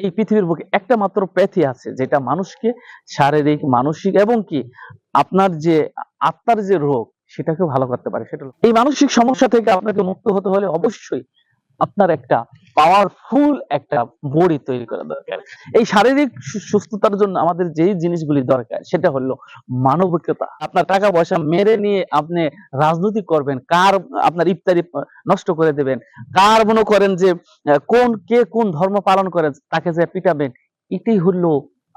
এই পৃথিবীর বুকে একটা মাত্র প্যাথি আছে, যেটা মানুষকে শারীরিক, মানসিক এবং কি আপনার যে, আত্মার যে রোগ সেটাকে ভালো করতে পারে। সেটা এই মানসিক সমস্যা থেকে আপনাকে মুক্ত হতে হলে অবশ্যই আপনার একটা পাওয়ারফুল একটা বডি তৈরি করা দরকার। এই শারীরিক সুস্থতার জন্য আমাদের যেই জিনিসগুলি দরকার, সেটা হলো মানবিকতা। আপনার টাকা পয়সা মেরে নিয়ে আপনি রাজনীতি করবেন, কার আপনার ইফতারি নষ্ট করে দেবেন, কার মনে করেন যে কোন, কে কোন ধর্ম পালন করে তাকে যে পিটাবেন, এটাই হলো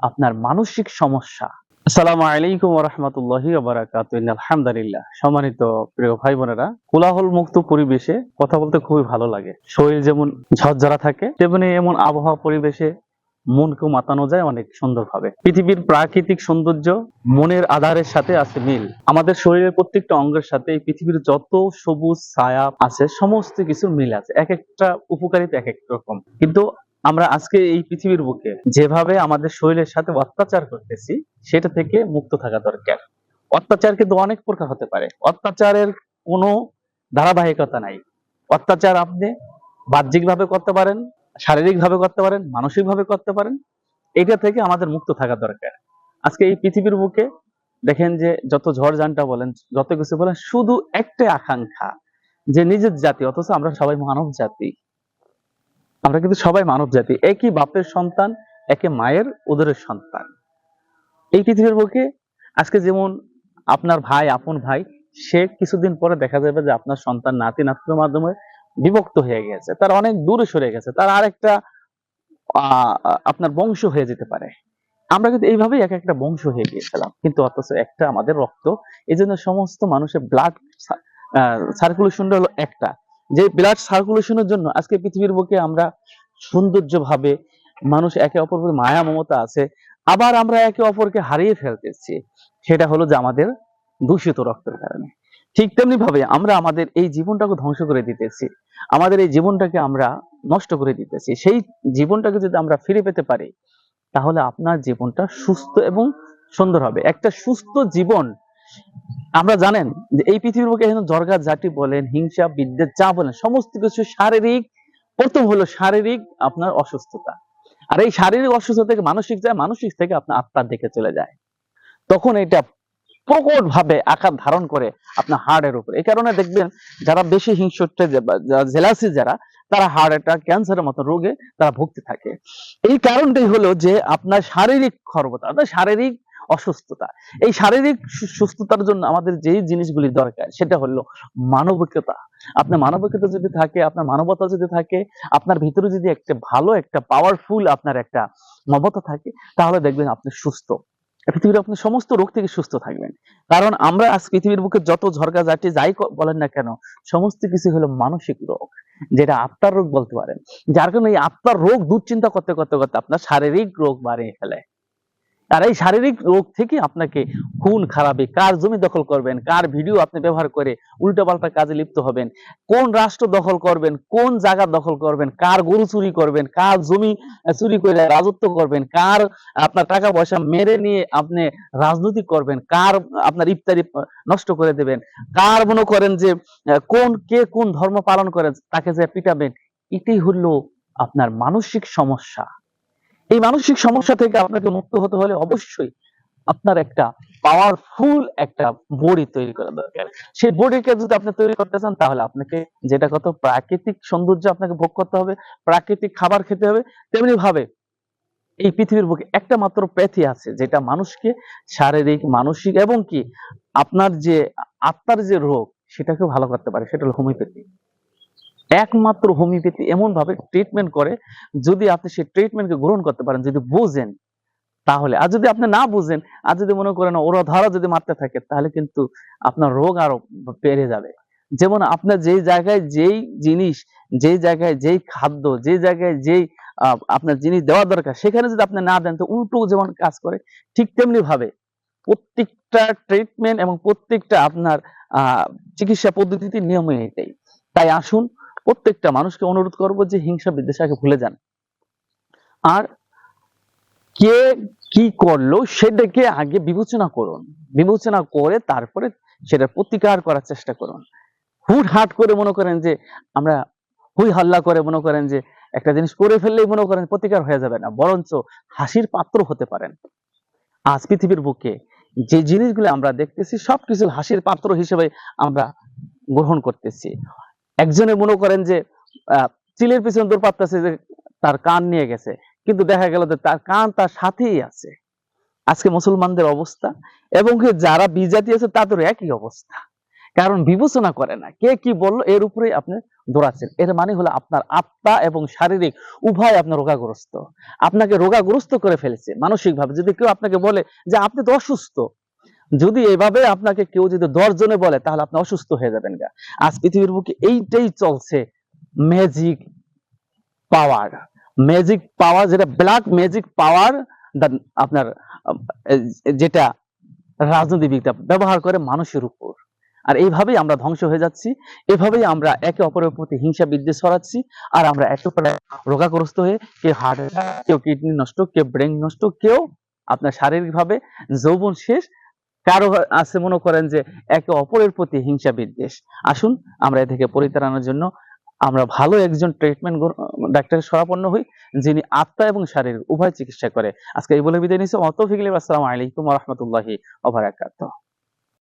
আপনার মানসিক সমস্যা। আসসালামু আলাইকুম রহমতুল্লাহি আলহামদুলিল্লাহ। সম্মানিত প্রিয় ভাই বোনেরা কোলাহল মুক্ত পরিবেশে কথা বলতে খুবই ভালো লাগে। শরীর যেমন ঝরঝরা থাকে, তেমনি এমন আবহাওয়া পরিবেশে মনকে মাতানো যায় অনেক সুন্দরভাবে। পৃথিবীর প্রাকৃতিক সৌন্দর্য মনের আধারের সাথে আছে মিল। আমাদের শরীরের প্রত্যেকটা অঙ্গের সাথে এই পৃথিবীর যত সবুজ ছায়া আছে, সমস্ত কিছুর মিল আছে। এক একটা উপকারিতা এক এক রকম। কিন্তু আমরা আজকে এই পৃথিবীর বুকে যেভাবে আমাদের শরীরের সাথে অত্যাচার করতেছি, সেটা থেকে মুক্ত থাকা দরকার। অত্যাচার কিন্তু অনেক প্রকার হতে পারে। অত্যাচারের কোনো ধারাবাহিকতা নাই। অত্যাচার আপনি বাহ্যিক ভাবে করতে পারেন শারীরিক ভাবে করতে পারেন মানসিক ভাবে করতে পারেন, এটা থেকে আমাদের মুক্ত থাকা দরকার। আজকে এই পৃথিবীর বুকে দেখেন যে যত ঝড় ঝান্টা বলেন, যত কিছু বলেন, শুধু একটাই আকাঙ্ক্ষা যে নিজের জাতি, অথচ আমরা সবাই মানব জাতি। আমরা কিন্তু সবাই মানব জাতি। একই বাপের সন্তান, একে মায়ের উদরের সন্তান। এই পৃথিবীর বুকে আজকে যেমন আপনার ভাই, আপন ভাই, সে কিছুদিন পরে দেখা যাবে যে আপনার সন্তান নাতি, নাতনির মাধ্যমে বিভক্ত হয়ে গেছে। তার অনেক দূরে সরে গেছে। তার আরেকটা আপনার বংশ হয়ে যেতে পারে। আমরা কিন্তু এইভাবেই এক একটা বংশ হয়ে গিয়েছিলাম। কিন্তু অথচ একটা আমাদের রক্ত। এই জন্য সমস্ত মানুষের ব্লাড সার্কুলেশনটা হলো একটা। যে ব্লাড সার্কুলেশনের জন্য আজকে পৃথিবীর বুকে আমরা সৌন্দর্যভাবে মানুষ একে অপর প্রতি মায়া মমতা আছে, আবার আমরা একে অপরকে হারিয়ে ফেলতেছি সেটা হলো যে আমাদের দূষিত রক্তের কারণে। ঠিক তেমনি ভাবে আমরা আমাদের এই জীবনটাকে ধ্বংস করে দিতেছি আমাদের এই জীবনটাকে আমরা নষ্ট করে দিতেছি সেই জীবনটাকে যদি আমরা ফিরে পেতে পারি, তাহলে আপনার জীবনটা সুস্থ এবং সুন্দর হবে। একটা সুস্থ জীবন আমরা জানেন যে এই পৃথিবীর বুকে এখন জর্গা জাতি বলেন, হিংসা, বিদ্বেষ, যা বলেন, সমস্ত কিছু শারীরিক, প্রথম হলো শারীরিক আপনার অসুস্থতা। আর এই শারীরিক অসুস্থতা থেকে মানসিক যায়, মানসিক থেকে আপনার আত্মার দিকে চলে যায়। তখন এটা প্রকট ভাবে আকার ধারণ করে আপনার হার্টের উপর। এই কারণে দেখবেন যারা বেশি হিংসুটে জেলাসি যারা, তারা হার্ট অ্যাটাক, ক্যান্সারের মতো রোগে তারা ভুগতে থাকে। এই কারণটাই হলো যে আপনার শারীরিক খর্বতা, অর্থাৎ শারীরিক অসুস্থতা। এই শারীরিক সুস্থতার জন্য আমাদের যেই জিনিসগুলি দরকার, সেটা হলো মানবিকতা। আপনার মানবিকতা যদি থাকে, আপনার মানবতা যদি থাকে, আপনার ভিতরে যদি একটা ভালো, একটা পাওয়ারফুল আপনার একটা মমতা থাকে, তাহলে দেখবেন আপনি সুস্থ। পৃথিবীর আপনি সমস্ত রোগ থেকে সুস্থ থাকবেন। কারণ আমরা আজ পৃথিবীর বুকে যত ঝরকা জাতি যাই বলেন না কেন, সমস্ত কিছু হলো মানসিক রোগ, যেটা আত্মার রোগ বলতে পারেন। যার কারণে এই আত্মার রোগ দুশ্চিন্তা করতে করতে করতে আপনার শারীরিক রোগ বাড়িয়ে ফেলে। আর এই শারীরিক রোগ থেকে আপনাকে খুন খারাপে, কার জমি দখল করবেন, কার ভিডিও আপনি ব্যবহার করে উল্টাপাল্টা কাজে লিপ্ত হবেন, কোন রাষ্ট্র দখল করবেন, কোন জায়গা দখল করবেন, কার গরু চুরি করবেন, কার জমি চুরি করে রাজত্ব করবেন, কার আপনার টাকা পয়সা মেরে নিয়ে আপনি রাজনীতি করবেন, কার আপনার ইফতারি নষ্ট করে দেবেন, কার মনে করেন যে, কোন, কে কোন ধর্ম পালন করেন, তাকে যে পিটাবেন এটি হলো আপনার মানসিক সমস্যা। এই মানসিক সমস্যা থেকে আপনাকে মুক্ত হতে হলে অবশ্যই আপনার একটা পাওয়ারফুল একটা বডি তৈরি করা দরকার। সেই বডিকে যদি আপনি তৈরি করতে চান, তাহলে আপনাকে যেটা কত প্রাকৃতিক সৌন্দর্য আপনাকে ভোগ করতে হবে, প্রাকৃতিক খাবার খেতে হবে তেমনি ভাবে এই পৃথিবীর বুকে একটা মাত্র প্যাথি আছে, যেটা মানুষকে শারীরিক, মানসিক এবং কি আপনার যে আত্মার যে রোগ সেটাকে ভালো করতে পারে, সেটা হলো হোমিওপ্যাথি। একমাত্র হোমিওপ্যাথি এমন ভাবে ট্রিটমেন্ট করে, যদি আপনি সেই ট্রিটমেন্টকে গ্রহণ করতে পারেন, যদি বুঝেন, তাহলে। আর যদি আপনি না বুঝেন, আর যদি মনে করেন ওরা ধরা যদি মারতে থাকে, তাহলে কিন্তু আপনার রোগ আরও বেড়ে যাবে। যেমন আপনার যেই জায়গায় যেই জিনিস, যেই জায়গায় যেই খাদ্য যে জায়গায় যেই আপনার জিনিস দেওয়া দরকার, সেখানে যদি আপনি না দেন, তো উল্টো যেমন কাজ করে, ঠিক তেমনি ভাবে প্রত্যেকটা ট্রিটমেন্ট এবং প্রত্যেকটা আপনার চিকিৎসা পদ্ধতিতে নিয়মে এটাই তাই আসুন প্রত্যেকটা মানুষকে অনুরোধ করব যে হিংসা বিদ্বেষাকে ভুলে যান। আর কে কি করল সেটাকে আগে বিবেচনা করুন। বিবেচনা করে তারপরে সেটা প্রতিকার করার চেষ্টা করুন। হুট হাট করে মনে করেন যে আমরা হুই হাল্লা করে মনে করেন যে একটা জিনিস করে ফেললেই মনে করেন প্রতিকার হয়ে যাবে না, বরঞ্চ হাসির পাত্র হতে পারেন। আজ পৃথিবীর বুকে যে জিনিসগুলো আমরা দেখতেছি সবকিছু হাসির পাত্র হিসেবে আমরা গ্রহণ করতেছি। একজনে মনে করেন যে চিলের পিছনে দৌড় পাচ্ছে যে তার কান নিয়ে গেছে। কিন্তু দেখা গেল যে তার কান তার সাথেই আছে। আজকে মুসলমানদের অবস্থা এবং যারা বিজাতি আছে তাদের একই অবস্থা। কারণ বিবেচনা করে না কে কি বলল, এর উপরে আপনি দৌড়াচ্ছেন। এর মানে হলো আপনার আত্মা এবং শারীরিক উভয় আপনার রোগাগ্রস্ত। আপনাকে রোগাগ্রস্ত করে ফেলেছে মানসিক ভাবে যদি কেউ আপনাকে বলে যে, আপনি তো অসুস্থ। যদি এভাবে আপনাকে কেউ যদি দশজনে বলে, তাহলে আপনি অসুস্থ হয়ে যাবেন গা। আজ পৃথিবীর বুকে এইটাই চলছে ম্যাজিক পাওয়ার ম্যাজিক পাওয়ার যেটা ব্ল্যাক ম্যাজিক পাওয়ার আপনার যেটা রাজনীতিবিদরা ব্যবহার করে মানুষের উপর। আর এইভাবেই আমরা ধ্বংস হয়ে যাচ্ছি, এভাবেই আমরা একে অপরের প্রতি হিংসা, বিদ্বেষ ছড়াচ্ছি, আর আমরা অপরের রোগাগ্রস্ত হয়ে কেউ হার্ট কেউ কিডনি নষ্ট, কেউ ব্রেন নষ্ট, কেউ আপনার শারীরিক ভাবে যৌবন শেষ কারও আছে মনে করেন যে একে অপরের প্রতি হিংসা বিদ্বেষ। আসুন, আমরা এ থেকে পরিত্রাণের জন্য আমরা ভালো একজন ট্রিটমেন্ট ডাক্তারের সরাপন্ন হই, যিনি আত্মা এবং শারীরিক উভয় চিকিৎসা করে। আজকে এই বলে বিদায় অত ভিক্লি আসসালামু আলাইকুম রহমতুল্লাহি ওবারাকাতুহ